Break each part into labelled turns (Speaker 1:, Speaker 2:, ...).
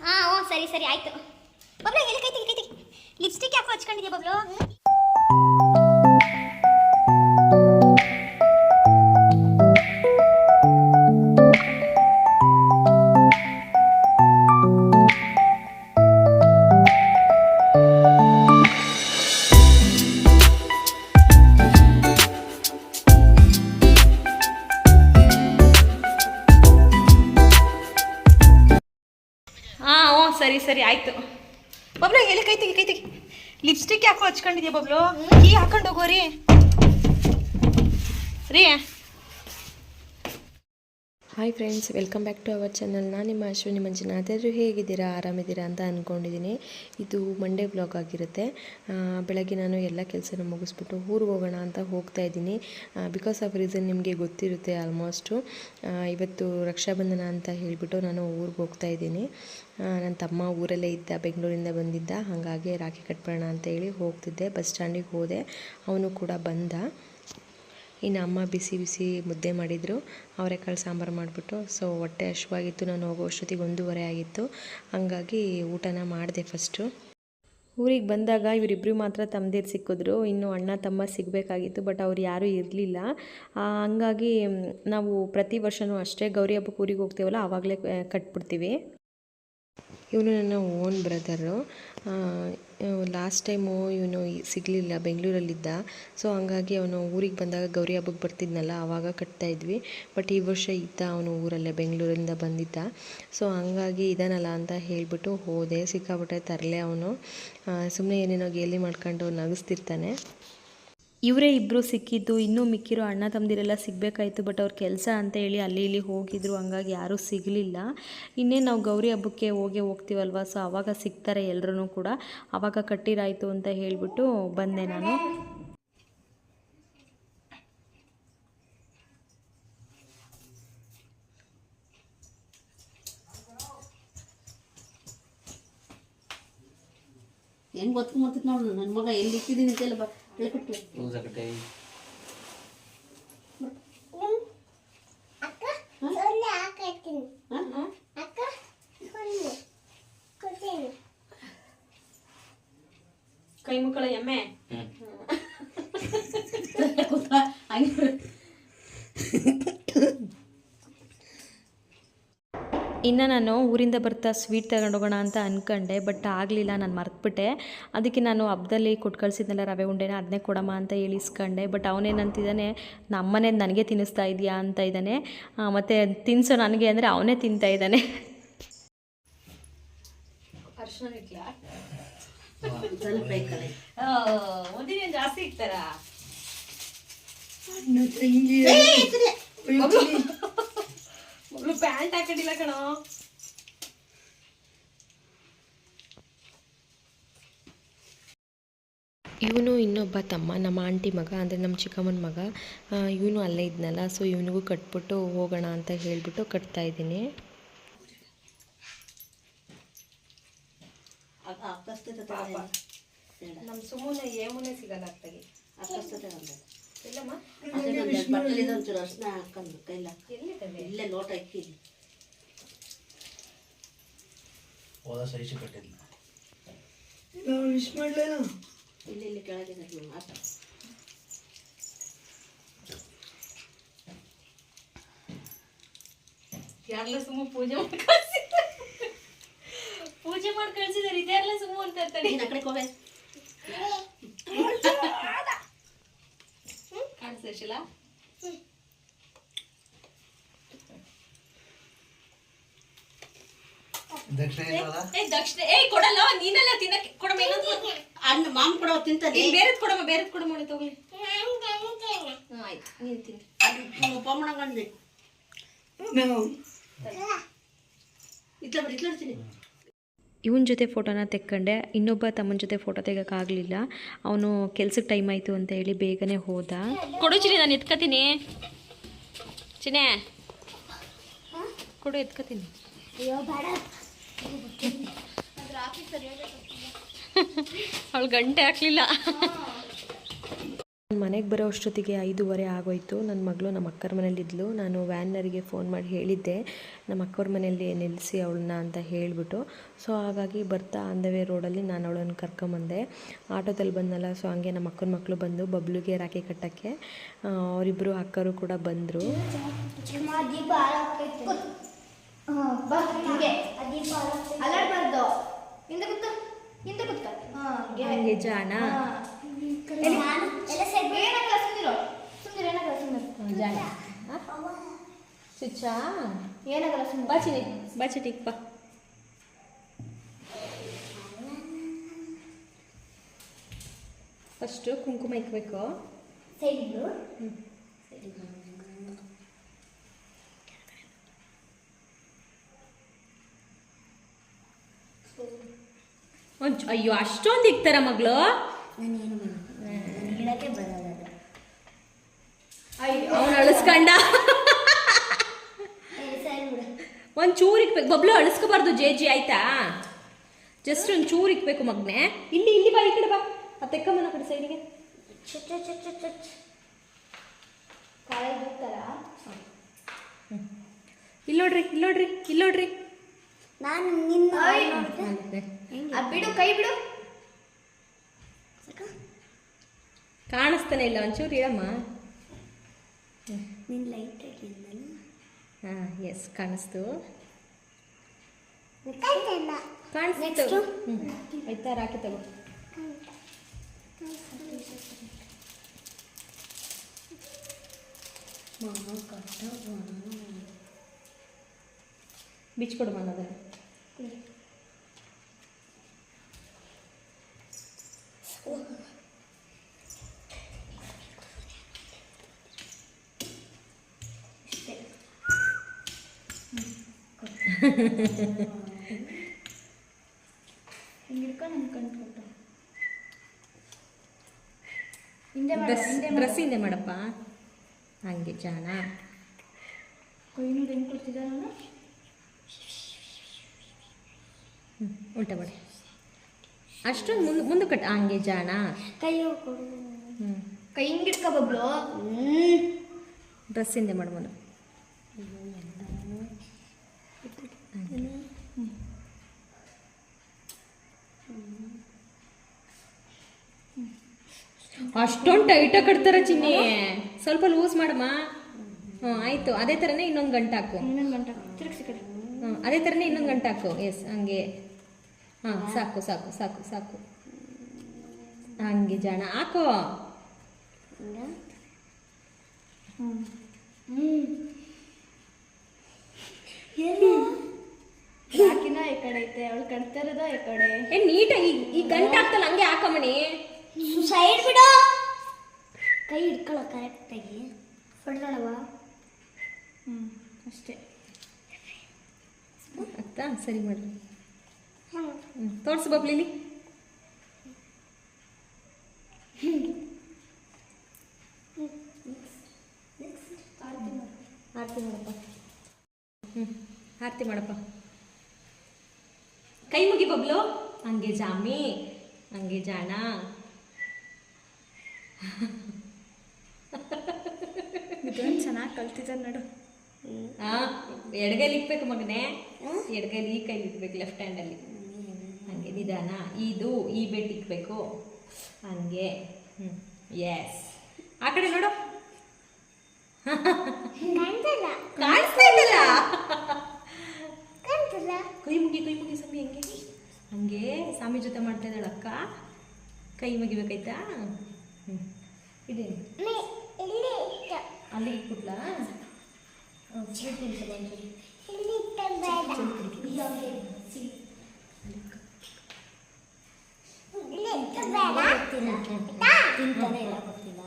Speaker 1: ಹಾಂ ಹ್ಞೂ ಸರಿ ಸರಿ ಆಯಿತು ಬಬ್ಲು ಎಲ್ಲಿ ಕೈ ತೆಗಿ ಕೈ ತೆಗಿ ಲಿಪ್ಸ್ಟಿಕ್ ಯಾಕೋ ಹಚ್ಕೊಂಡಿದ್ಯಾ ಬಬ್ಲು
Speaker 2: ಲಿಪ್ಸ್ಟಿಕ್ ಯಾಕೋ ಹಚ್ಕೊಂಡಿದ್ಯಾ ಬಬ್ಲು? ಕೀ ಹಾಕೊಂಡು ಹೋಗೋರಿ ರೀ.
Speaker 3: Hi friends welcome back to our channel ನಾನು ನಿಮ್ಮ ಅಶ್ವಿನಿ ಮಂಜುನಾಥ್. ಎಲ್ಲರೂ ಹೇಗಿದ್ದೀರಾ? ಆರಾಮಿದ್ದೀರಾ ಅಂತ ಅಂದ್ಕೊಂಡಿದ್ದೀನಿ ಇದು ಮಂಡೇ ಬ್ಲಾಗ್ ಆಗಿರುತ್ತೆ. ಬೆಳಗ್ಗೆ ನಾನು ಎಲ್ಲ ಕೆಲಸನ ಮುಗಿಸ್ಬಿಟ್ಟು ಊರಿಗೆ ಹೋಗೋಣ ಅಂತ ಹೋಗ್ತಾ ಇದ್ದೀನಿ. ಬಿಕಾಸ್ ಆಫ್ ರೀಸನ್ ನಿಮಗೆ ಗೊತ್ತಿರುತ್ತೆ ಆಲ್ಮೋಸ್ಟು ಇವತ್ತು ರಕ್ಷಾಬಂಧನ ಅಂತ ಹೇಳಿಬಿಟ್ಟು ನಾನು ಊರಿಗೆ ಹೋಗ್ತಾ ಇದ್ದೀನಿ. ನನ್ನ ತಮ್ಮ ಊರಲ್ಲೇ ಇದ್ದ, ಬೆಂಗಳೂರಿಂದ ಬಂದಿದ್ದ. ಹಾಗಾಗಿ ರಾಖಿ ಕಟ್ಬಿಡೋಣ ಅಂತ ಹೇಳಿ ಹೋಗ್ತಿದ್ದೆ. ಬಸ್ ಸ್ಟ್ಯಾಂಡಿಗೆ ಹೋದೆ. ಅವನು ಕೂಡ ಬಂದ. ಇನ್ನು ಅಮ್ಮ ಬಿಸಿ ಬಿಸಿ ಮುದ್ದೆ ಮಾಡಿದರು. ಅವರೆಕಾಳು ಸಾಂಬಾರು ಮಾಡಿಬಿಟ್ಟು, ಸೊ ಹೊಟ್ಟೆ ಹಶುವಾಗಿತ್ತು. ನಾನು ಹೋಗೋ ಅಷ್ಟೊತ್ತಿಗೆ ಒಂದೂವರೆ ಆಗಿತ್ತು. ಹಾಗಾಗಿ ಊಟನ ಮಾಡಿದೆ ಫಸ್ಟು ಊರಿಗೆ ಬಂದಾಗ ಇವರಿಬ್ಬರು ಮಾತ್ರ ತಮ್ಮದೇ ಸಿಕ್ಕಿದ್ರು. ಇನ್ನು ಅಣ್ಣ ತಮ್ಮ ಸಿಗಬೇಕಾಗಿತ್ತು ಬಟ್ ಅವ್ರು ಯಾರೂ ಇರಲಿಲ್ಲ. ಹಂಗಾಗಿ, ನಾವು ಪ್ರತಿ ವರ್ಷವೂ ಅಷ್ಟೇ ಗೌರಿ ಹಬ್ಬಕ್ಕೆ ಊರಿಗೆ ಹೋಗ್ತೀವಲ್ಲ, ಆವಾಗಲೇ ಕಟ್ಬಿಡ್ತೀವಿ. ಇವನು ನನ್ನ ಓನ್ ಬ್ರದರು ಲಾಸ್ಟ್ ಟೈಮು ಇವನು ಸಿಗಲಿಲ್ಲ, ಬೆಂಗಳೂರಲ್ಲಿದ್ದ. ಸೊ ಹಂಗಾಗಿ ಅವನು ಊರಿಗೆ ಬಂದಾಗ ಗೌರಿ ಹಬ್ಬಕ್ಕೆ ಬರ್ತಿದ್ನಲ್ಲ ಆವಾಗ ಕಟ್ತಾ ಇದ್ವಿ. ಬಟ್ ಈ ವರ್ಷ ಇದ್ದ ಅವನು ಊರಲ್ಲೇ, ಬೆಂಗಳೂರಿಂದ ಬಂದಿದ್ದ. ಸೊ ಹಂಗಾಗಿ ಇದಾನಲ್ಲ ಅಂತ ಹೇಳಿಬಿಟ್ಟು ಹೋದೆ. ಸಿಕ್ಕಾಬಿಟ್ಟೆ ತರಲೆ ಅವನು. ಸುಮ್ಮನೆ ಏನೇನೋ ಗೇಲಿ ಮಾಡ್ಕೊಂಡು ನಗಿಸ್ತಿರ್ತಾನೆ.
Speaker 2: ಇವರೇ ಇಬ್ಬರು ಸಿಕ್ಕಿದ್ದು, ಇನ್ನೂ ಮಿಕ್ಕಿರೋ ಅಣ್ಣ ತಮ್ಮದಿರೆಲ್ಲ ಸಿಗಬೇಕಾಯ್ತು ಬಟ್ ಅವ್ರ ಕೆಲಸ ಅಂತ ಹೇಳಿ ಅಲ್ಲಿ ಇಲ್ಲಿ ಹೋಗಿದ್ರು, ಹಂಗಾಗಿ ಯಾರೂ ಸಿಗಲಿಲ್ಲ. ಇನ್ನೇ ನಾವು ಗೌರಿ ಹಬ್ಬಕ್ಕೆ ಹೋಗೇ ಹೋಗ್ತೀವಲ್ವ ಸೊ ಆವಾಗ ಸಿಗ್ತಾರೆ ಎಲ್ಲರೂ ಕೂಡ. ಆವಾಗ ಕಟ್ಟಿರಾಯ್ತು ಅಂತ ಹೇಳಿಬಿಟ್ಟು ಬಂದೆ ನಾನು.
Speaker 4: ಹೆಂಗ್ ಮತ್ತೆ ನೋಡು ನನ್ನ ಮಗ ಎಲ್ಲಿ ಇಕ್ಕಿದ್ದೀನಿ ಅಂತೆಲ್ಲ ಬಾ ಹೇಳ್ಕೊಟ್ಟು
Speaker 5: ಪೂಜಕಟ್ಟೆ
Speaker 2: ಕೈ ಮುಕ್ಕಳ ಎಮ್ಮೆ
Speaker 4: ಹಂಗೆ
Speaker 2: ಇನ್ನು ನಾನು ಊರಿಂದ ಬರ್ತಾ ಸ್ವೀಟ್ ತಗೊಂಡೋಗೋಣ ಅಂತ ಅಂದ್ಕೊಂಡೆ ಬಟ್ ಆಗಲಿಲ್ಲ ನಾನು ಮರ್ತುಬಿಟ್ಟೆ. ಅದಕ್ಕೆ ನಾನು ಹಬ್ಬದಲ್ಲಿ ಕೊಟ್ಟು ಕಳಿಸಿದ್ನಲ್ಲ ರವೆ ಉಂಡೆನ ಅದನ್ನೇ ಕೊಡಮ್ಮ ಅಂತ ಹೇಳಿ ಇಸ್ಕೊಂಡೆ ಬಟ್ ಅವನೇನಂತಿದ್ದಾನೆ ನಮ್ಮನೆ ನನಗೆ ತಿನ್ನಿಸ್ತಾ ಇದೆಯಾ ಅಂತ ಇದ್ದಾನೆ. ಮತ್ತು ತಿನ್ಸು ನನಗೆ ಅಂದರೆ ಅವನೇ ತಿಂತಾ ಇದ್ದಾನೆ. ಜಾಸ್ತಿ ಇರ್ತಾರ ಮಗಳು ಪ್ಯಾಂಟ್ ಹಾಕೊಂಡಿಲ್ಲ ಕಣೋ.
Speaker 3: ಇವನು ಇನ್ನೊಬ್ಬ ತಮ್ಮ ನಮ್ಮ ಆಂಟಿ ಮಗ ಅಂದರೆ ನಮ್ಮ ಚಿಕ್ಕಮ್ಮನ ಮಗ. ಇವನು ಅಲ್ಲೇ ಇದ್ನಲ್ಲ ಸೊ ಇವನಿಗೂ ಕಟ್ಬಿಟ್ಟು ಹೋಗೋಣ ಅಂತ ಹೇಳಿಬಿಟ್ಟು ಕಟ್ತಾ ಇದ್ದೀನಿ.
Speaker 2: ನಮ್ಮ ಸುಮ್ಮನೆ ಏಮುನೆ ಸಿಗಲ್ಲ ಅತ್ತಾಗಿ
Speaker 4: ಬಂದ
Speaker 2: ಇಲ್ಲಮ್ಮ
Speaker 4: ಬಟ್ಟೆ ಒಂಚೂರು ಅರ್ಶನ ಹಾಕೊಂಡು ಕೈಲ
Speaker 2: ಎಲ್ಲಿದ್ದಾವೆ
Speaker 4: ಇಲ್ಲೇ ಲೋಟ
Speaker 5: ಹೋದ ಕಟ್ಟಿಲ್ಲ
Speaker 4: ಇಲ್ಲಿ ಇಲ್ಲಿ ಕೆಳಗೆ
Speaker 2: ಯಾರಲ್ಲ ಸುಮ್ಮ ಪೂಜೆ ಮಾಡಿ ಪೂಜೆ ಮಾಡಿ ಕಳ್ಸಿದಾರೆ ಇದೆಲ್ಲ ಸುಮ್ಮ ಅಂತ ಹೇಳ್ತಾನೆ
Speaker 4: ನೀನು ಆ ಕಡೆ ಹೋಗೇ.
Speaker 2: ಕಾಣಿಸ್ತಾ ಶಿಲಾ
Speaker 5: ದಕ್ಷಿಣ
Speaker 2: ಏ ದಕ್ಷಿಣ ಏ ಕೊಡಲ್ಲ ನೀನೆಲ್ಲ ತಿನ್ನಕ್ಕೆ ಕೊಡಮ್ಮ ಇನ್ನೊಂದು ಕೊಡು.
Speaker 4: ಅಣ್ಣ ಮಾಮ ಕೊಡೋ ತಿಂತಾನೆ
Speaker 2: ಇಲ್ಲಿ ಬೇರೆದ್ ಕೊಡಮ್ಮ ಬೇರೆದ್ ಕೊಡಮ್ಮ ಮಾಡಿ ತಗೊಳ್ಳಿ. ಹ್ಮ್, ಆಯ್ತು ನೀನು
Speaker 4: ಇಟ್ಲ ಬಿಡಿ ಇಟ್ಲ ಬಿಡ್ತೀನಿ
Speaker 2: ಇವನ ಜೊತೆ ಫೋಟೋನ ತೆಕ್ಕೊಂಡೆ ಇನ್ನೊಬ್ಬ ತಮ್ಮನ ಜೊತೆ ಫೋಟೋ ತೆಗೋಕ್ಕಾಗಲಿಲ್ಲ ಅವನು ಕೆಲ್ಸಕ್ಕೆ ಟೈಮ್ ಆಯಿತು ಅಂತ ಹೇಳಿ ಬೇಗನೆ ಹೋದ. ಕೊಡು ಚಿನಿ ನಾನು ಎತ್ಕೋತೀನಿ. ಚಿನೆ ಕೊಡು ಎತ್ಕೋತೀನಿ. ಅವಳು ಗಂಟೆ ಹಾಕ್ಲಿಲ್ಲ.
Speaker 3: ಮನೆಗೆ ಬರೋ ಅಷ್ಟೊತ್ತಿಗೆ ಐದೂವರೆ ಆಗೋಯ್ತು. ನನ್ನ ಮಗಳು ನಮ್ಮ ಅಕ್ಕರ ಮನೇಲಿದ್ಲು ನಾನು ವ್ಯಾನರಿಗೆ ಫೋನ್ ಮಾಡಿ ಹೇಳಿದ್ದೆ. ನಮ್ಮ ಅಕ್ಕವ್ರ ಮನೆಯಲ್ಲಿ ನಿಲ್ಲಿಸಿ ಅವಳನ್ನ ಅಂತ ಹೇಳಿಬಿಟ್ಟು. ಸೊ ಹಾಗಾಗಿ ಬರ್ತಾ ಆನ್ ದ ವೇ ರೋಡಲ್ಲಿ ನಾನು ಅವಳನ್ನು ಕರ್ಕೊಂಬಂದೆ. ಆಟೋದಲ್ಲಿ ಬಂದಲ್ಲ ಸೊ ಹಂಗೆ ನಮ್ಮ ಅಕ್ಕನ ಮಕ್ಕಳು ಬಂದು ಬಬ್ಲುಗೆ ರಾಕಿ ಕಟ್ಟೋಕ್ಕೆ ಅವರಿಬ್ಬರು ಅಕ್ಕರು ಕೂಡ ಬಂದರು.
Speaker 2: ಜಾಣ? ಸ್ವಿಚ್ಚಾ
Speaker 1: ಏನಾಗಲ್ಲ ಸುಮ್ಮನೆ
Speaker 2: ಬಾಚಿನಿ ಬಾಚಿಟಿಕ್ ಬಾ ಫಸ್ಟು ಕುಂಕುಮ ಇಕ್ಬೇಕು. ಒಂಚ್ ಅಯ್ಯೋ ಅಷ್ಟೊಂದು ಇಕ್ತಾರ ಮಗಳು?
Speaker 1: ನಾನೇನು ಹೇಳಕ್ಕೆ ಬರಲ್ಲ
Speaker 2: ಅವನು ಅಳಿಸ್ಕಂಡ. ಒಂದು ಚೂರು ಇಕ್ಬೇಕು. ಬಬ್ಲು ಅಳಿಸ್ಕೋಬಾರ್ದು ಜೆ ಜಿ ಆಯ್ತಾ? ಜಸ್ಟ್ ಒಂದು ಚೂರು ಇಕ್ಬೇಕು ಮಗ್ನೆ. ಇಲ್ಲಿ ಇಲ್ಲಿ ಬಾ ಈ ಕಡೆ ಬಾ. ಆ ತೆಕ್ಕಮ್ಮನ ಕಡೆ ಸೈಡಿಗೆ ಇಲ್ಲಿ ನೋಡ್ರಿ ಇಲ್ಲಿ ನೋಡ್ರಿ ಇಲ್ಲಿ ನೋಡ್ರಿ
Speaker 1: ನಾನು ನಿನ್ನ ಬಿಡು ಕೈ ಬಿಡು.
Speaker 2: ಕಾಣಿಸ್ತಾನೆ ಇಲ್ಲ ಒಂಚೂರು ಹೇಳಮ್ಮ
Speaker 1: ನಿನ್ನ ಲೈಟ್
Speaker 2: ಹಾಂ ಎಸ್ ಕಾಣಿಸ್ತು. ಕಾಣಿಸ್ತು. ಹ್ಞೂ ಆಯ್ತಾ ರಾಕಿ ತಗೋ. ಬಿಚ್ಕೊಡು ಮನದ
Speaker 1: ಹಿಂಗೆ ಹಿಡ್ಕೊಂಡು ನನ್ಗೆ ಕಣ್ಣು ಕೊಟ್ಟು ಹಿಂದೆ ಮಾಡು,
Speaker 2: ಡ್ರೆಸ್
Speaker 1: ಹಿಂದೆ
Speaker 2: ಡ್ರೆಸ್ ಹಿಂದೆ ಮಾಡಪ್ಪ. ಹಂಗೆ ಜಾಣ ಉಲ್ಟ ಮಾಡಿ. ಅಷ್ಟೊಂದು ಮುಂದೆ ಮುಂದೆ ಕಟ್ ಹಂಗೆ ಜಾಣ
Speaker 1: ಕೈ ಕೈ ಹಿಂಗೆ ಇಟ್ಕೊ ಬಬ್ಲು.
Speaker 2: ಡ್ರೆಸ್ ಹಿಂದೆ ಮಾಡು ಅಷ್ಟೊಂದು ಟೈಟಾಗಿ ಕಟ್ತಾರ ಚಿನ್ನಿ. ಸ್ವಲ್ಪ ಲೂಸ್ ಮಾಡಮ್ಮ ಹ್ಞೂ ಆಯಿತು. ಅದೇ ಥರನೇ ಇನ್ನೊಂದು ಗಂಟೆ ಹಾಕು.
Speaker 1: ಇನ್ನೊಂದು ಗಂಟೆ ತಿರುಗಿಸಿ ಕಡೆ.
Speaker 2: ಹ್ಞೂ ಅದೇ ಥರನೇ ಇನ್ನೊಂದು ಗಂಟೆ ಹಾಕು. ಎಸ್ ಹಂಗೆ. ಹಾಂ ಸಾಕು ಸಾಕು ಸಾಕು ಸಾಕು. ಹಂಗೆ ಜಾಣ. ಹಾಕೋ.
Speaker 1: ಈ ಕಡೆ ಐತೆ. ಅವಳು ಕಟ್ತಾ ಇರೋದ ಈ ಕಡೆ.
Speaker 2: ಏ ನೀಟಾಗಿ ಈ ಗಂಟೆ ಹಾಕ್ತಲ್ಲ ಹಂಗೆ ಹಾಕಮ್ಮಣಿ.
Speaker 1: ಸೈಡ್ ಬಿಡು. ಕೈ ಹಿಡ್ಕೊಳ್ಳೋ ಕರೆಕ್ಟಾಗಿ ಹೊಡೆದಳವ ಹ್ಞೂ ಅಷ್ಟೇ.
Speaker 2: ಆಯ್ತಾ? ಸರಿ ಮಾಡಿ. ಹ್ಞೂ ತೋರಿಸು ಬಬ್ಲಿಲಿ ಆರತಿ ಮಾಡಪ್ಪ. ಹ್ಞೂ ಆರತಿ ಮಾಡಪ್ಪ. ಕೈ ಮುಗಿ ಬಬ್ಲು. ಹಂಗೆ ಜಾಮಿ ಹಂಗೆ ಜಾಣ.
Speaker 1: ಚೆನ್ನಾಗಿ ಕಲ್ತಿದ್ದ ನೋಡು.
Speaker 2: ಹಾಂ ಎಡಗೈಲಿ ಇಕ್ಬೇಕು ಮಗನೇ. ಎಡಗೈಲಿ ಈ ಕೈಲಿ ಇಕ್ಬೇಕು ಲೆಫ್ಟ್ ಹ್ಯಾಂಡಲ್ಲಿ ಹಂಗೆ ನಿಧಾನ. ಇದು ಈ ಬೆಟ್ ಇಕ್ಬೇಕು. ಹಂಗೆ. ಹ್ಞೂ ಎಸ್ ಆ ಕಡೆ ನೋಡು. ಕಾಣಿಸ್ತಾ ಇದ್ದಲ್ಲ ಕೈ ಮುಗಿ ಕೈ ಮುಗಿ ಸ್ವಾಮಿ ಹಂಗೆ. ಹಂಗೆ. ಸ್ವಾಮಿ ಜೊತೆ ಮಾಡ್ತಾ ಇದ್ದಾಳೆ ಅಕ್ಕ. ಕೈ ಮುಗಿಬೇಕಾಯ್ತಾ? ಹ್ಞೂ ಇದೆ
Speaker 1: ಇಲ್ಲಿ
Speaker 2: ಅಲ್ಲಿ ಇಟ್ಬಿಟ್ಲಾ
Speaker 1: ತಿಂತಾನೆ ಇಲ್ಲ ಗೊತ್ತಿಲ್ಲ.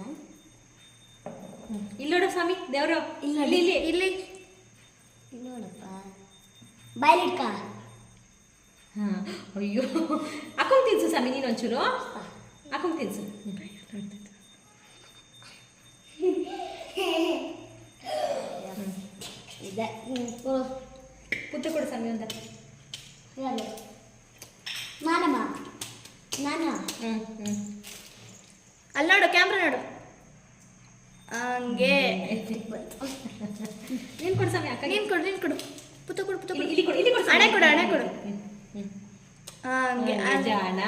Speaker 2: ಇಲ್ಲಿ ನೋಡು ಸ್ವಾಮಿ ದೇವರು. ಇಲ್ಲ ಇಲ್ಲಿ ಇಲ್ಲಿ.
Speaker 1: ನೋಡಪ್ಪ. ಬಾಯ್ಲಿಟ್ಕ
Speaker 2: ಹಾಂ ಅಯ್ಯೋ. ಹಾಕೊಂಡು ತಿನ್ಸು ಸ್ವಾಮಿ ನೀನು ಒಂಚೂರು ಹಾಕೊಂಡು ತಿನ್ಸು.
Speaker 1: ಇಟ್ಟಿದ್ದೆ
Speaker 2: ಕುತ್ತು ಕೊಡು ಸಮಯ ಅಂತ
Speaker 1: ಯಾರು ನಾನಮ್ಮ ನಾನ?
Speaker 2: ಹ್ಞೂ ಹ್ಞೂ
Speaker 1: ಅಲ್ಲಿ ನೋಡು ಕ್ಯಾಮ್ರಾ ನೋಡು. ಹಂಗೆ.
Speaker 2: ನೀನು ಕೊಡು ಸಮಯ ಅಕ್ಕ ನೀನು
Speaker 1: ಕೊಡು ನೀನು ಕೊಡು. ಪುತ್ತ ಕೊಡು ಪುತ್ತ ಕೊಡು
Speaker 2: ಇಲ್ಲಿ ಕೊಡು ಇಲ್ಲಿ ಕೊಡು ಹಣೆ ಕೊಡು ಹಣೆ ಕೊಡು.
Speaker 1: ಹಂಗೆ
Speaker 2: ಜಾಣ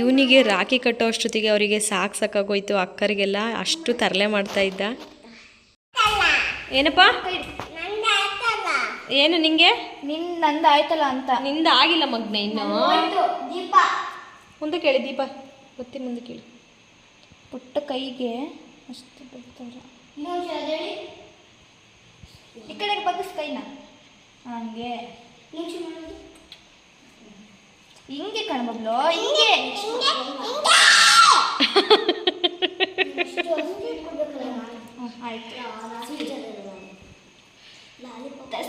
Speaker 2: ಇವನಿಗೆ ರಾಖಿ ಕಟ್ಟೋ ಅಷ್ಟೊತ್ತಿಗೆ ಅವರಿಗೆ ಸಾಕು ಸಾಕಾಗೋಯ್ತು. ಅಕ್ಕರಿಗೆಲ್ಲ ಅಷ್ಟು ತರಲೆ ಮಾಡ್ತಾ ಇದ್ದ. ಏನಪ್ಪ? ಏನು ನಿಂಗೆ?
Speaker 1: ನಿನ್ ನಂದು ಆಯ್ತಲ್ಲ ಅಂತ
Speaker 2: ನಿಂದ ಆಗಿಲ್ಲ ಮಗ್ನೆ ಇನ್ನು.
Speaker 1: ದೀಪ
Speaker 2: ಮುಂದೆ ಕೇಳಿ ದೀಪ. ಗೊತ್ತಿ ಮುಂದೆ ಕೇಳಿ.
Speaker 1: ಪುಟ್ಟ ಕೈಗೆ ಅಷ್ಟು ಬರ್ತಾರೆ ಈ ಕಡೆ ಬಗ್ಗಿಸ್ ಕೈನ. ಹಂಗೆ. ಹಿಂಗೆ ಕಣ್ಮಗ್ಳು ಹಿಂಗೆ. ಆಯ್ತು.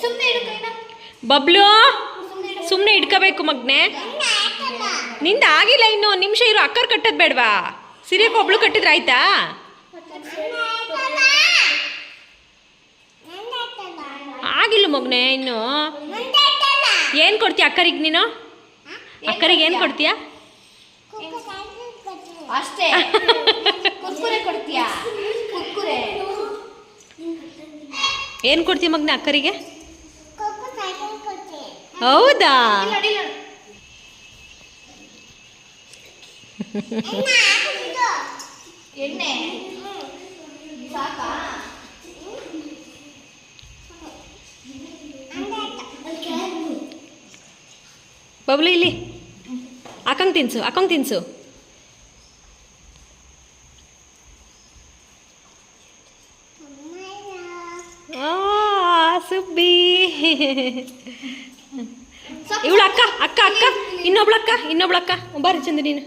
Speaker 1: ಸುಮ್ಮನೆ ಇಡು ಕೈನ
Speaker 2: ಬಬ್ಲು ಸುಮ್ಮನೆ ಇಟ್ಕೋಬೇಕು ಮಗ್ನೆ. ನಿಂದ ಆಗಿಲ್ಲ ಇನ್ನು ನಿಮಿಷ ಇರೋ ಅಕ್ಕರ್ ಕಟ್ಟದ್ ಬೇಡವಾ? ಸಿರಿಯಕ್ಕೆ ಒಬ್ಳು ಕಟ್ಟಿದ್ರೆ ಆಯ್ತಾ? ಆಗಿಲ್ಲ ಮಗ್ನೆ ಇನ್ನು. ಏನ್ ಕೊಡ್ತೀಯ ಅಕ್ಕರಿಗೆ ನೀನು? ಅಕ್ಕರಿಗೆ ಏನ್ ಕೊಡ್ತೀಯ?
Speaker 1: ಅಷ್ಟೇ. ಕೊಡ್ತೀಯ?
Speaker 2: ಏನ್ ಕೊಡ್ತೀವಿ ಮಗ್ನ ಅಕ್ಕರಿಗೆ? ಹೌದಾ.
Speaker 1: ಎಣ್ಣೆ ಸಾಕಾ?
Speaker 2: ಬಬ್ಲು ಇಲ್ಲಿ. ಅಕ್ಕಂಗ್ ತಿನ್ಸು ಅಕ್ಕಂಗ್ ತಿನ್ಸು ಆ, ಸುಬ್ಬಿ. ಇವಳು ಅಕ್ಕ ಅಕ್ಕ ಅಕ್ಕ. ಇನ್ನೊಬ್ಳಕ್ಕ ಅಕ್ಕ ಇನ್ನೊಬ್ಳು ಅಕ್ಕ. ಬಾರಿ ಚಂದ ನೀನು.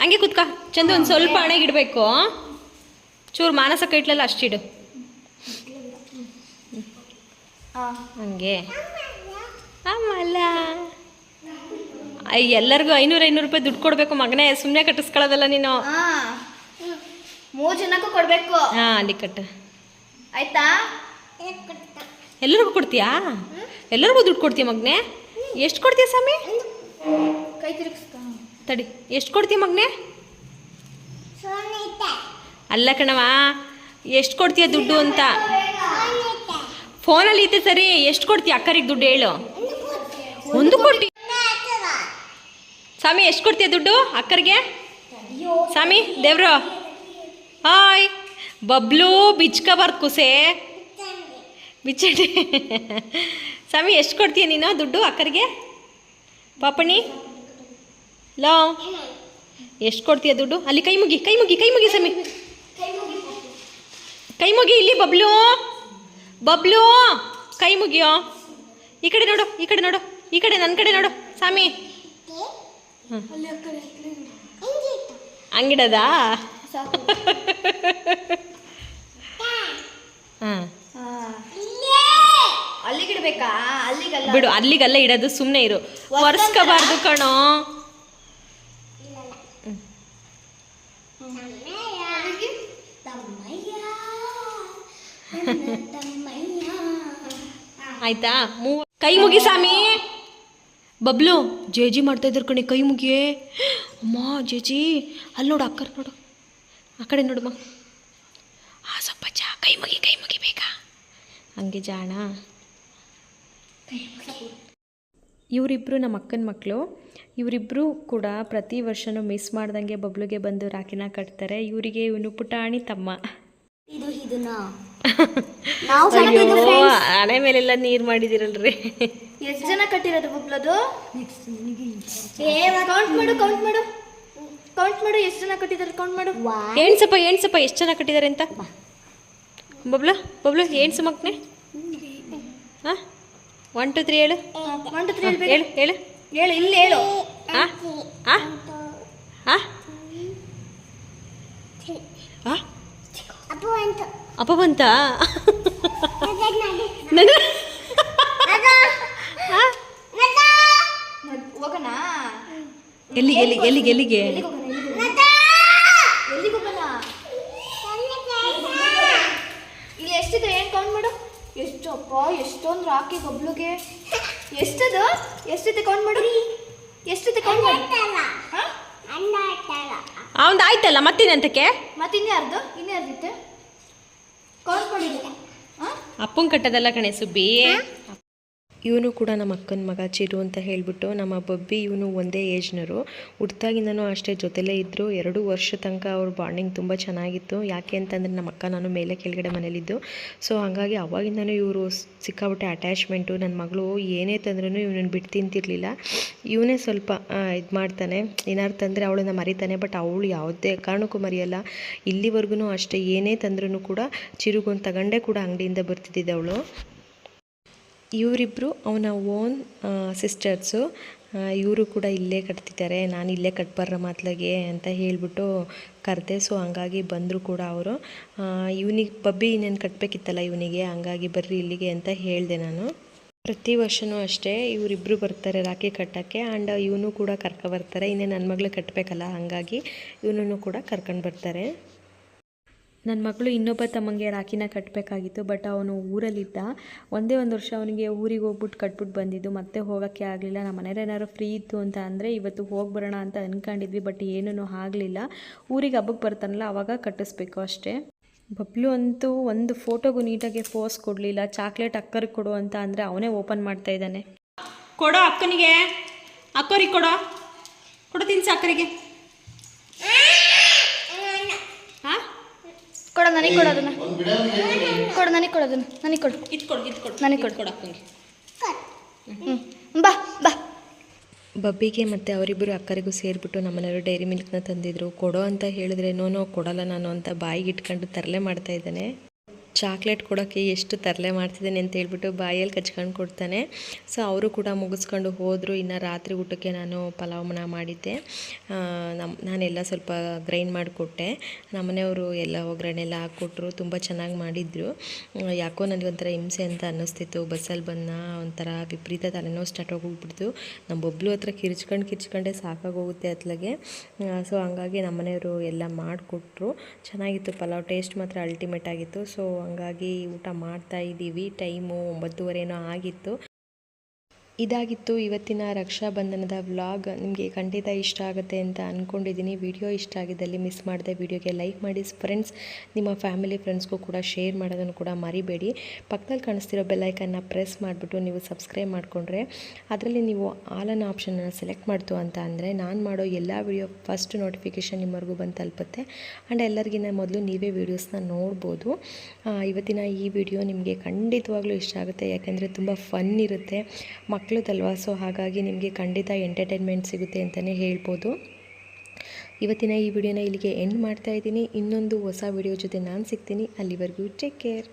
Speaker 2: ಹಂಗೆ ಕುತ್ಕ. ಚಂದ ಒಂದು ಸ್ವಲ್ಪ ಹಣೆಗಿಡ್ಬೇಕು ಚೂರು ಮಾನಸ ಕೈಟ್ಲಲ್ಲ ಅಷ್ಟಿಡು ಹಂಗೆ. ಆಮಲ್ಲ ಎಲ್ಲರಿಗೂ ಐನೂರು ಐನೂರು ರೂಪಾಯಿ ದುಡ್ಡು ಕೊಡಬೇಕು. ಮಗನೇ ಸುಮ್ಮನೆ ಕಟ್ಟಿಸ್ಕೊಳ್ಳೋದಲ್ಲ ನೀನು.
Speaker 1: ಮೂರ್ ಜನಕ್ಕೂ ಕೊಡ್ಬೇಕು.
Speaker 2: ಹಾಂ ಅಲ್ಲಿ ಕಟ್ಟು.
Speaker 1: ಆಯ್ತಾ?
Speaker 2: ಎಲ್ಲರಿಗೂ ಕೊಡ್ತೀಯಾ? ಎಲ್ಲರಿಗೂ ದುಡ್ಡು ಕೊಡ್ತೀಯ ಮಗ್ನೆ? ಎಷ್ಟು ಕೊಡ್ತೀಯ ಸ್ವಾಮಿ? ತಡಿ. ಎಷ್ಟು ಕೊಡ್ತೀಯ ಮಗ್ನೆ? ಅಲ್ಲ ಕಣವ ಎಷ್ಟು ಕೊಡ್ತೀಯ ದುಡ್ಡು ಅಂತ? ಫೋನಲ್ಲಿ ಐತೆ ಸರಿ ಎಷ್ಟು ಕೊಡ್ತೀಯ ಅಕ್ಕರಿಗೆ ದುಡ್ಡು ಹೇಳು. ಒಂದು ಕೊಟ್ಟಿ ಸ್ವಾಮಿ ಎಷ್ಟು ಕೊಡ್ತೀಯ ದುಡ್ಡು ಅಕ್ಕರಿಗೆ? ಸ್ವಾಮಿ ದೇವ್ರು. ಹಾಯ್. ಬಬ್ಲು ಬಿಚ್ಕೋಬಾರ್ದು ಕುಸೆ. ಬಿಚ್ಚಡಿ. ಸ್ವಾಮಿ ಎಷ್ಟು ಕೊಡ್ತೀಯ ನೀನು ದುಡ್ಡು ಅಕ್ಕರಿಗೆ? ಪಾಪಣಿ? ಲೋ. ಎಷ್ಟು ಕೊಡ್ತೀಯ ದುಡ್ಡು? ಅಲ್ಲಿ ಕೈ ಮುಗಿ ಕೈ ಮುಗಿ ಕೈ ಮುಗಿ ಸ್ವಾಮಿ. ಕೈ ಮುಗಿ ಇಲ್ಲಿ ಬಬ್ಲು. ಬಬ್ಲು ಕೈ ಮುಗಿಯೋ. ಈ ಕಡೆ ನೋಡು ಈ ಕಡೆ ನೋಡು ಈ ಕಡೆ ನನ್ನ ಕಡೆ ನೋಡು ಸ್ವಾಮಿ. ಹಂಗಿಡದಾ ಹಾಂ
Speaker 1: ಅಲ್ಲಿಗಲ್ಲ.
Speaker 2: ಬಿಡು ಅಲ್ಲಿಗೆಲ್ಲ ಇಡೋದು ಸುಮ್ಮನೆ ಇರು. ಒರೆಸ್ಕೋಬಾರ್ದು ಕಣೋ. ಆಯ್ತಾ? ಮೂ ಕೈ ಮುಗಿ ಸ್ವಾಮಿ. ಬಬ್ಲು ಜೇಜಿ ಮಾಡ್ತಾ ಇದ್ರು ಕಣಿ ಕೈ ಮುಗಿಯೇ. ಅಮ್ಮ ಜೇಜಿ. ಅಲ್ಲಿ ನೋಡು ಅಕ್ಕರ್ ನೋಡು. ಆ ಕಡೆ ನೋಡು ಮಗ ಆ ಸ್ವಲ್ಪ ಚಾ. ಕೈ ಮುಗಿ ಕೈ ಮುಗಿಬೇಕಾ? ಹಂಗೆ ಜಾಣ. ಇವರಿಬ್ಬರು ನಮ್ಮ ಅಕ್ಕನ ಮಕ್ಕಳು. ಇವರಿಬ್ಬರು ಕೂಡ ಪ್ರತಿ ವರ್ಷನೂ ಮಿಸ್ ಮಾಡ್ದಂಗೆ ಬಬ್ಲುಗೆ ಬಂದು ರಾಖಿನ ಕಟ್ತಾರೆ. ಇವರಿಗೆ ಇವನು ಪುಟಾಣಿ ತಮ್ಮ. ಹಣೆ ಮೇಲೆಲ್ಲ ನೀರು ಮಾಡಿದಿರಲ್ರಿ.
Speaker 1: ಎಷ್ಟು ಜನ ಕಟ್ಟಿರೋದು ಬಬ್ಲದು? ಕೌಂಟ್ ಮಾಡು ಕೌಂಟ್ ಮಾಡು. ಕೌಂಟ್ ಮಾಡು ಎಷ್ಟು ಜನ ಕಟ್ಟಿದ್ದಾರೆ ಕೌಂಟ್ ಮಾಡು.
Speaker 2: ಎಣ್ಸಪ್ಪ ಏಣ್ಸಪ್ಪ ಎಷ್ಟು ಜನ ಕಟ್ಟಿದ್ದಾರೆ ಅಂತ? ಬಬ್ಲು ಬಬ್ಲು ಏನ್ಸ ಮಕ್ನೆ ಹಾಂ? ಒನ್ ಟು ತ್ರೀ ಹೇಳು.
Speaker 1: ಒನ್ ಟು ತ್ರೀ
Speaker 2: ಹೇಳು ಹೇಳು
Speaker 1: ಹೇಳು. ಇಲ್ಲಿ ಹೇಳು.
Speaker 2: ಹಾಂ ಹಾಂ ಹಾಂ. ಹಾಂ. ಅಪ್ಪ ಬಂತ. ಎಲ್ಲಿಗೆ ಎಲ್ಲಿಗೆ ಎಲ್ಲಿಗೆ? ಎಲ್ಲಿಗೆ
Speaker 1: ಹೋಗೋಣ ಇಲ್ಲಿ ಎಷ್ಟಿದೆ ಏನು ಕೌಂಟ್ ಮಾಡು ಎಷ್ಟು ಅಪ್ಪ ಎಷ್ಟೊಂದು ರಾಕಿ ಗಬ್ಲುಗೆ. ಎಷ್ಟದು? ಎಷ್ಟು ಕೌಂಟ್ ಮಾಡು ಎಷ್ಟು ಕೌಂಟ್ ಮಾಡು ಹಾ?
Speaker 2: ಅವಂದು ಆಯ್ತಲ್ಲ ಮತ್ತೇನಂತಕ್ಕೆ
Speaker 1: ಮತ್ತೆ ಇನ್ನೇ ಇನ್ಯಾರ್ದಿತ್ತು ಇನ್ನೇ ಅರ್ಧಿತ್ತೆ ಕೌಂಟ್ ಹಾಂ?
Speaker 2: ಅಪ್ಪಂಗೆ ಕಟ್ಟದಲ್ಲ ಕಣೆ ಸುಬ್ಬಿ.
Speaker 3: ಇವನು ಕೂಡ ನಮ್ಮ ಅಕ್ಕನ ಮಗ ಚಿರು ಅಂತ ಹೇಳಿಬಿಟ್ಟು ನಮ್ಮ ಬಬ್ಬಿ ಇವನು ಒಂದೇ ಏಜ್ನರು. ಹುಟ್ಟಾಗಿಂದನೂ ಅಷ್ಟೇ ಜೊತೆಲೇ ಇದ್ದರು ಎರಡು ವರ್ಷ ತನಕ ಅವ್ರ ಬಾಂಡಿಂಗ್ ತುಂಬ ಚೆನ್ನಾಗಿತ್ತು. ಯಾಕೆ ಅಂತಂದರೆ ನಮ್ಮ ಅಕ್ಕ ನಾನು ಮೇಲೆ ಕೆಳಗಡೆ ಮನೇಲಿದ್ದು. ಸೊ ಹಾಗಾಗಿ ಅವಾಗಿಂದನೂ ಇವರು ಸಿಕ್ಕಾಬಿಟ್ಟೆ ಅಟ್ಯಾಚ್ಮೆಂಟು ನನ್ನ ಮಗಳು ಏನೇ ತಂದ್ರೂ ಇವನನ್ನು ಬಿಟ್ಟು ತಿಂತಿರಲಿಲ್ಲ. ಇವನೇ ಸ್ವಲ್ಪ ಇದು ಮಾಡ್ತಾನೆ. ಏನಾರು ತಂದರೆ ಅವಳನ್ನ ಮರಿತಾನೆ ಬಟ್ ಅವಳು ಯಾವುದೇ ಕಾರಣಕ್ಕೂ ಮರೆಯಲ್ಲ. ಇಲ್ಲಿವರೆಗೂ ಅಷ್ಟೇ, ಏನೇ ತಂದ್ರೂ ಕೂಡ ಚಿರುಗೊಂದು ತಗೊಂಡೇ ಕೂಡ ಅಂಗಡಿಯಿಂದ ಬರ್ತಿದ್ದಿದ್ದು ಅವಳು. ಇವರಿಬ್ಬರು ಅವನ ಓನ್ ಸಿಸ್ಟರ್ಸು ಇವರು ಕೂಡ ಇಲ್ಲೇ ಕಟ್ತಿದ್ದಾರೆ. ನಾನು ಇಲ್ಲೇ ಕಟ್ಬರ್ರ ಮಾತ್ಲಾಗೆ ಅಂತ ಹೇಳಿಬಿಟ್ಟು ಕರೆದೆ. ಸೊ ಹಂಗಾಗಿ ಬಂದರು ಕೂಡ ಅವರು. ಇವನಿಗೆ ಬಬ್ಬಿ ಇನ್ನೇನು ಕಟ್ಟಬೇಕಿತ್ತಲ್ಲ ಇವನಿಗೆ, ಹಂಗಾಗಿ ಬರ್ರಿ ಇಲ್ಲಿಗೆ ಅಂತ ಹೇಳಿದೆ ನಾನು. ಪ್ರತಿ ವರ್ಷವೂ ಅಷ್ಟೇ ಇವರಿಬ್ಬರು ಬರ್ತಾರೆ ರಾಖಿ ಕಟ್ಟೋಕ್ಕೆ. ಆ್ಯಂಡ್ ಇವನು ಕೂಡ ಕರ್ಕೊ ಬರ್ತಾರೆ. ಇನ್ನೇ ನನ್ನ ಮಗಳು ಕಟ್ಟಬೇಕಲ್ಲ ಹಾಗಾಗಿ ಇವನನ್ನು ಕೂಡ ಕರ್ಕೊಂಡು ಬರ್ತಾರೆ.
Speaker 2: ನನ್ನ ಮಗಳು ಇನ್ನೊಬ್ಬ ತಮ್ಮಂಗೆ ರಾಖಿನ ಕಟ್ಟಬೇಕಾಗಿತ್ತು ಬಟ್ ಅವನು ಊರಲ್ಲಿದ್ದ. ಒಂದೇ ಒಂದು ವರ್ಷ ಅವನಿಗೆ ಊರಿಗೆ ಹೋಗ್ಬಿಟ್ಟು ಕಟ್ಬಿಟ್ಟು ಬಂದಿದ್ದು. ಮತ್ತೆ ಹೋಗೋಕ್ಕೆ ಆಗಲಿಲ್ಲ. ನಮ್ಮ ಮನೇಲಿ ಏನಾದ್ರು ಫ್ರೀ ಇತ್ತು ಅಂತ ಅಂದರೆ ಇವತ್ತು ಹೋಗಿ ಬರೋಣ ಅಂತ ಅಂದ್ಕೊಂಡಿದ್ವಿ ಬಟ್ ಏನೂ ಆಗಲಿಲ್ಲ. ಊರಿಗೆ ಹಬ್ಬಕ್ಕೆ ಬರ್ತಾನಲ್ಲ ಆವಾಗ ಕಟ್ಟಿಸ್ಬೇಕು ಅಷ್ಟೇ. ಬಬ್ಲು ಅಂತೂ ಒಂದು ಫೋಟೋಗೂ ನೀಟಾಗಿ ಫೋಸ್ ಕೊಡಲಿಲ್ಲ. ಚಾಕ್ಲೇಟ್ ಅಕ್ಕರಿಗೆ ಕೊಡು ಅಂತ ಅಂದರೆ ಅವನೇ ಓಪನ್ ಮಾಡ್ತಾ ಇದ್ದಾನೆ.
Speaker 4: ಕೊಡೋ ಅಕ್ಕನಿಗೆ. ಅಕ್ಕರಿಗೆ ಕೊಡೋ. ಕೊಡು ತಿನ್ಸಿ ಅಕ್ಕರಿಗೆ ಹಾಂ
Speaker 1: ಕೊಡ ನನಗೆ ಕೊಡು ಅದನ್ನ. ಕೊಡ ನನಗೆ ಕೊಡು ಅದನ್ನ. ನನಗೆ ಕೊಡು.
Speaker 4: ಇಟ್ಕೊಡು ಕೊಡು ಇದು
Speaker 1: ನನಗೆ ಕೊಡು.
Speaker 4: ಕೊಡು
Speaker 1: ಹ್ಞೂ ಬಾ ಬಾ.
Speaker 3: ಬಬ್ಬಿಗೆ ಮತ್ತು ಅವರಿಬ್ಬರು ಅಕ್ಕರಿಗೂ ಸೇರಿಬಿಟ್ಟು ನಮ್ಮನೆಯವರು ಡೈರಿ ಮಿಲ್ಕ್ನ ತಂದಿದ್ರು. ಕೊಡೋ ಅಂತ ಹೇಳಿದ್ರೆ ನೋ ಕೊಡಲ್ಲ ನಾನು ಅಂತ ಬಾಯಿಗೆ ಇಟ್ಕೊಂಡು ತರಲೆ ಮಾಡ್ತಾ ಇದ್ದಾನೆ. ಚಾಕ್ಲೇಟ್ ಕೊಡೋಕ್ಕೆ ಎಷ್ಟು ತರಲೆ ಮಾಡ್ತಿದ್ದಾನೆ ಅಂತ ಹೇಳ್ಬಿಟ್ಟು ಬಾಯಲ್ಲಿ ಕಚ್ಕೊಂಡು ಕೊಡ್ತಾನೆ. ಸೊ ಅವರು ಕೂಡ ಮುಗಿಸ್ಕೊಂಡು ಹೋದರು. ಇನ್ನು ರಾತ್ರಿ ಊಟಕ್ಕೆ ನಾನು ಪಲಾವ್ನ ಮಾಡಿದ್ದೆ. ಆ, ನಮ್ಮ ನಾನೆಲ್ಲ ಸ್ವಲ್ಪ ಗ್ರೈಂಡ್ ಮಾಡಿಕೊಟ್ಟೆ. ನಮ್ಮನೆಯವರು ಎಲ್ಲ ಒಗ್ಗರಣೆ ಎಲ್ಲ ಹಾಕ್ಕೊಟ್ರು, ತುಂಬ ಚೆನ್ನಾಗಿ ಮಾಡಿದ್ರು. ಯಾಕೋ ನನಗೆ ಒಂಥರ ಹಿಂಸೆ ಅಂತ ಅನ್ನಿಸ್ತಿತ್ತು. ಬಸ್ಸಲ್ಲಿ ಬಂದ ಒಂಥರ ವಿಪರೀತ ತಲೆನೋವು ಸ್ಟಾರ್ಟ್ ಆಗೋಗ್ಬಿಡ್ತು. ನಮ್ಮ ಬಬ್ಲು ಹತ್ರ ಕಿರ್ಚ್ಕೊಂಡು ಕಿರ್ಚ್ಕೊಂಡೆ ಸಾಕಾಗೋಗುತ್ತೆ ಅತ್ಲಾಗೆ. ಸೊ ಹಂಗಾಗಿ ನಮ್ಮನೆಯವರು ಎಲ್ಲ ಮಾಡಿಕೊಟ್ರು. ಚೆನ್ನಾಗಿತ್ತು ಪಲಾವ್, ಟೇಸ್ಟ್ ಮಾತ್ರ ಅಲ್ಟಿಮೇಟ್ ಆಗಿತ್ತು. ಸೊ ಹಂಗಾಗಿ ಊಟ ಮಾಡ್ತಾ ಇದ್ದೀವಿ. ಟೈಮು ಒಂಬತ್ತುವರೆನೋ ಆಗಿತ್ತು. ಇದಾಗಿತ್ತು ಇವತ್ತಿನ ರಕ್ಷಾ ಬಂಧನದ ವ್ಲಾಗ್. ನಿಮಗೆ ಖಂಡಿತ ಇಷ್ಟ ಆಗುತ್ತೆ ಅಂತ ಅಂದ್ಕೊಂಡಿದ್ದೀನಿ ವಿಡಿಯೋ ಇಷ್ಟ ಆಗಿದ್ದಲ್ಲಿ ಮಿಸ್ ಮಾಡದೆ ವಿಡಿಯೋಗೆ ಲೈಕ್ ಮಾಡಿ, ಫ್ರೆಂಡ್ಸ್, ನಿಮ್ಮ ಫ್ಯಾಮಿಲಿ, ಫ್ರೆಂಡ್ಸ್ಗೂ ಕೂಡ ಶೇರ್ ಮಾಡೋದನ್ನು ಕೂಡ ಮರಿಬೇಡಿ. ಪಕ್ಕದಲ್ಲಿ ಕಾಣಿಸ್ತಿರೋ ಬೆಲ್ಲೈಕನ್ನು ಪ್ರೆಸ್ ಮಾಡಿಬಿಟ್ಟು ನೀವು ಸಬ್ಸ್ಕ್ರೈಬ್ ಮಾಡಿಕೊಂಡ್ರೆ ಅದರಲ್ಲಿ ನೀವು ಆಲನ್ ಆಪ್ಷನನ್ನು ಸೆಲೆಕ್ಟ್ ಮಾಡ್ತು ಅಂತ ಅಂದರೆ ನಾನು ಮಾಡೋ ಎಲ್ಲ ವಿಡಿಯೋ ಫಸ್ಟ್ ನೋಟಿಫಿಕೇಷನ್ ನಿಮ್ಮವರೆಗೂ ಬಂದು ತಲುಪುತ್ತೆ. ಆ್ಯಂಡ್ ಎಲ್ಲರಿಗಿಂತ ಮೊದಲು ನೀವೇ ವೀಡಿಯೋಸ್ನ ನೋಡ್ಬೋದು. ಇವತ್ತಿನ ಈ ವಿಡಿಯೋ ನಿಮಗೆ ಖಂಡಿತವಾಗ್ಲೂ ಇಷ್ಟ ಆಗುತ್ತೆ. ಯಾಕೆಂದರೆ ತುಂಬ ಫನ್ ಇರುತ್ತೆ. ಮಕ್ಕಳದಲ್ವಾ? ಸೊ ಹಾಗಾಗಿ ನಿಮಗೆ ಖಂಡಿತ ಎಂಟರ್ಟೈನ್ಮೆಂಟ್ ಸಿಗುತ್ತೆ ಅಂತಲೇ ಹೇಳ್ಬೋದು. ಇವತ್ತಿನ ಈ ವಿಡಿಯೋನ ಇಲ್ಲಿಗೆ ಎಂಡ್ ಮಾಡ್ತಾ ಇದ್ದೀನಿ. ಇನ್ನೊಂದು ಹೊಸ ವಿಡಿಯೋ ಜೊತೆ ನಾನು ಸಿಗ್ತೀನಿ. ಅಲ್ಲಿವರೆಗೂ ಟೇಕ್ ಕೇರ್